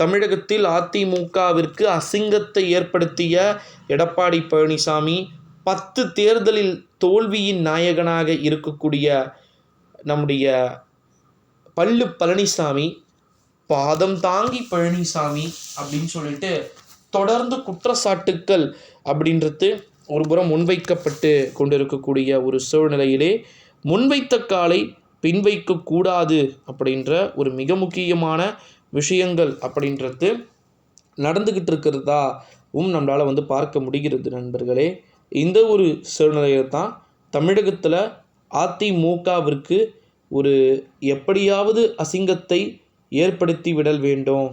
தமிழகத்தில் அதிமுகவிற்கு அசிங்கத்தை ஏற்படுத்திய எடப்பாடி பழனிசாமி பத்து தேர்தலில் தோல்வியின் நாயகனாக இருக்கக்கூடிய நம்முடைய பல்லு பழனிசாமி பாதம் தாங்கி பழனிசாமி அப்படின்னு சொல்லிட்டு தொடர்ந்து குற்றச்சாட்டுக்கள் அப்படின்றது ஒரு புறம் முன்வைக்கப்பட்டு கொண்டிருக்கக்கூடிய ஒரு சூழ்நிலையிலே முன்வைத்த காலை பின்வைக்கக்கூடாது அப்படின்ற ஒரு மிக முக்கியமான விஷயங்கள் அப்படின்றது நடந்துக்கிட்டு இருக்கிறதாவும் நம்மளால் வந்து பார்க்க முடிகிறது நண்பர்களே. இந்த ஒரு சூழ்நிலையை தான் தமிழகத்தில் அதிமுகவிற்கு ஒரு எப்படியாவது அசிங்கத்தை ஏற்படுத்தி விடல் வேண்டும்.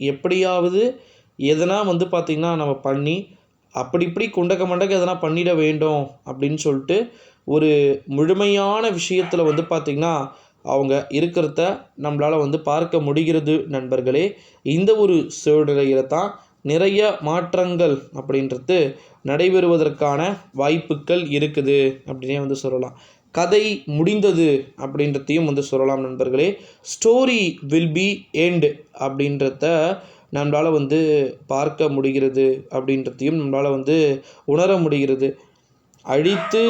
எப்படியாவது எதனா வந்து பார்த்திங்கன்னா நம்ம பண்ணி அப்படி இப்படி குண்டக்க மண்டக்க எதனா பண்ணிட வேண்டும் அப்படின்னு சொல்லிட்டு ஒரு முழுமையான விஷயத்தில் வந்து பார்த்திங்கன்னா அவங்க இருக்கிறத நம்மளால் வந்து பார்க்க முடிகிறது நண்பர்களே. இந்த ஒரு சூழ்நிலையில் தான் நிறைய மாற்றங்கள் அப்படின்றது நடைபெறுவதற்கான வாய்ப்புகள் இருக்குது அப்படின்னே வந்து சொல்லலாம். கதை முடிந்தது அப்படின்றதையும் வந்து சொல்லலாம் நண்பர்களே. ஸ்டோரி வில் பி எண்ட் அப்படின்றத நம்மளால் வந்து பார்க்க முடிகிறது அப்படின்றதையும் நம்மளால் வந்து உணர முடிகிறது. அழித்து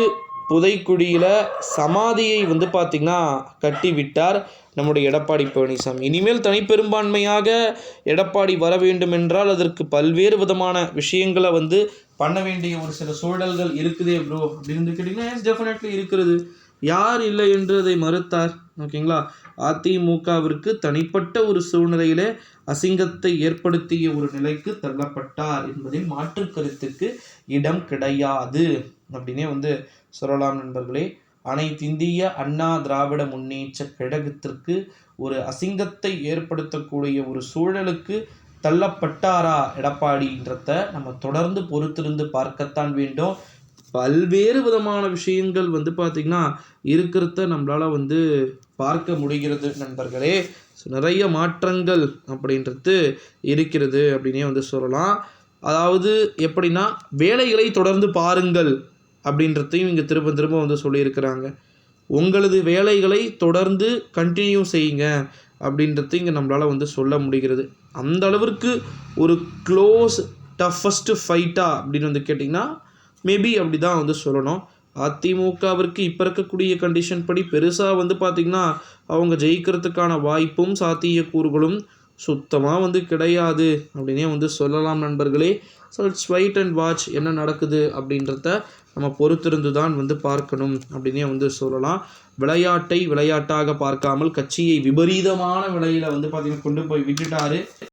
புதைக்குழியில் சமாதியை வந்து பார்த்திங்கன்னா கட்டி விட்டார் நம்முடைய எடப்பாடி பழனிசாமி. இனிமேல் தனிப்பெரும்பான்மையாக எடப்பாடி வர வேண்டும் என்றால் அதற்கு பல்வேறு விதமான விஷயங்களை வந்து பண்ண வேண்டிய ஒரு சில சூழல்கள் இருக்குதே ப்ரோ அப்படின்னு கேட்டிங்கன்னா டெஃபினெட்லி இருக்கிறது. யார் இல்லை என்று அதை மறுத்தார். ஓகேங்களா? அதிமுகவிற்கு தனிப்பட்ட ஒரு சூழ்நிலையிலே அசிங்கத்தை ஏற்படுத்திய ஒரு நிலைக்கு தள்ளப்பட்டார் என்பதில் மாற்று கருத்துக்கு இடம் கிடையாது. அப்படின்னே வந்து சொல்லலாம் நண்பர்களே. அனைத்திந்திய அண்ணா திராவிட முன்னேற்ற கழகத்திற்கு ஒரு அசிங்கத்தை ஏற்படுத்தக்கூடிய ஒரு சூழலுக்கு தள்ளப்பட்டாரா எடப்பாடின்றத நம்ம தொடர்ந்து பொறுத்திருந்து பார்க்கத்தான் வேண்டும். பல்வேறு விதமான விஷயங்கள் வந்து பார்த்திங்கன்னா இருக்கிறத நம்மளால் வந்து பார்க்க முடிகிறது நண்பர்களே. ஸோ நிறைய மாற்றங்கள் அப்படின்றது இருக்கிறது அப்படின்னே வந்து சொல்லலாம். அதாவது எப்படின்னா வேலைகளை தொடர்ந்து பாருங்கள் அப்படின்றதையும் இங்கே திரும்ப திரும்ப வந்து சொல்லியிருக்கிறாங்க. உங்களது வேலைகளை தொடர்ந்து கண்டினியூ செய்யுங்க அப்படின்றது இங்கே நம்மளால் வந்து சொல்ல முடிகிறது. அந்த அளவிற்கு ஒரு க்ளோஸ் டஃபஸ்ட்டு ஃபைட்டா அப்படின்னு வந்து கேட்டிங்கன்னா மேபி அப்படி தான் வந்து சொல்லணும். அதிமுகவிற்கு இப்போ இருக்கக்கூடிய கண்டிஷன் படி பெருசாக வந்து பார்த்திங்கன்னா அவங்க ஜெயிக்கிறதுக்கான வாய்ப்பும் சாத்தியக்கூறுகளும் சுத்தமாக வந்து கிடையாது அப்படின்னே வந்து சொல்லலாம் நண்பர்களே. So it's wait and watch என்ன நடக்குது அப்படின்றத நம்ம பொறுத்திருந்து தான் வந்து பார்க்கணும் அப்படின்னே வந்து சொல்லலாம். விளையாட்டை விளையாட்டாக பார்க்காமல் கட்சியை விபரீதமான விலையில் வந்து பார்த்திங்கன்னா கொண்டு போய் விட்டுட்டாரு.